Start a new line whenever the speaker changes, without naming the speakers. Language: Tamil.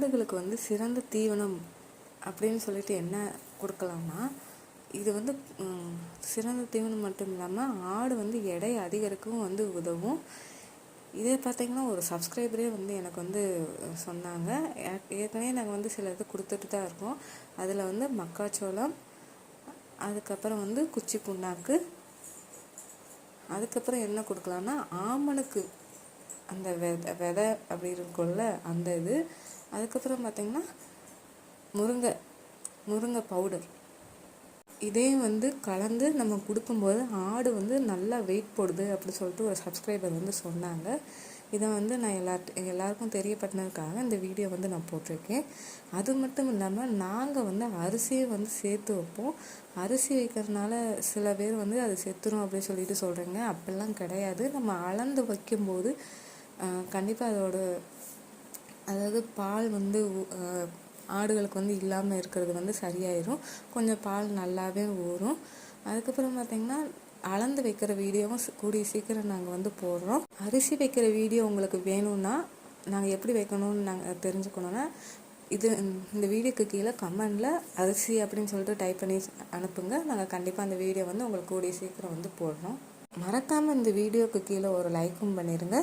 ஆடுகளுக்கு வந்து சிறந்த தீவனம் அப்படின்னு சொல்லிட்டு என்ன கொடுக்கலாம்னா இது வந்து சிறந்த தீவனம் மட்டும் இல்லாமல் ஆடு வந்து எடை அதிகரிக்கவும் வந்து உதவும். இதே பார்த்தீங்கன்னா ஒரு சப்ஸ்கிரைபரே வந்து எனக்கு வந்து சொன்னாங்க. ஏ- ஏற்கனவே நாங்கள் வந்து சில இது கொடுத்துட்டு தான் இருக்கோம். அதில் வந்து மக்காச்சோளம் அதுக்கப்புறம் வந்து குச்சி புண்ணாக்கு அதுக்கப்புறம் என்ன கொடுக்கலான்னா ஆமணுக்கு. அந்த விதை விதை அப்படி இருக்கும்ல அந்த இது. அதுக்கப்புறம் பார்த்திங்கன்னா முருங்கை முருங்கை பவுடர் இதே வந்து கலந்து நம்ம கொடுக்கும்போது ஆடு வந்து நல்லா வெயிட் போடுது அப்படி சொல்லிட்டு ஒரு சப்ஸ்கிரைபர் வந்து சொன்னாங்க. இதை வந்து நான் எல்லார்ட் எல்லாருக்கும் தெரியப்படுத்தினதுக்காக இந்த வீடியோ வந்து நான் போட்டிருக்கேன். அது மட்டும் இல்லாமல் நாங்கள் வந்து அரிசியை வந்து சேர்த்து வைப்போம். அரிசி வைக்கிறதுனால சில பேர் வந்து அது செத்துரும் அப்படின்னு சொல்லிட்டு சொல்கிறாங்க அப்படிலாம் கிடையாது. நம்ம அளந்து வைக்கும்போது கண்டிப்பாக அதோட அதாவது பால் வந்து ஆடுகளுக்கு வந்து இல்லாமல் இருக்கிறது வந்து சரியாயிரும். கொஞ்சம் பால் நல்லாவே ஊறும். அதுக்கப்புறம் பார்த்திங்கன்னா அளந்து வைக்கிற வீடியோவும் கூடிய சீக்கிரம் நாங்கள் வந்து போடுறோம். அரிசி வைக்கிற வீடியோ உங்களுக்கு வேணும்னா நாங்கள் எப்படி வைக்கணும்னு நாங்கள் தெரிஞ்சுக்கணுன்னா இது இந்த வீடியோக்கு கீழே கமெண்டில் அரிசி அப்படின்னு சொல்லிட்டு டைப் பண்ணி அனுப்புங்க. நாங்கள் கண்டிப்பாக அந்த வீடியோ வந்து உங்களுக்கு கூடிய சீக்கிரம் வந்து போடுறோம். மறக்காமல் இந்த வீடியோக்கு கீழே ஒரு லைக்கும் பண்ணிடுங்க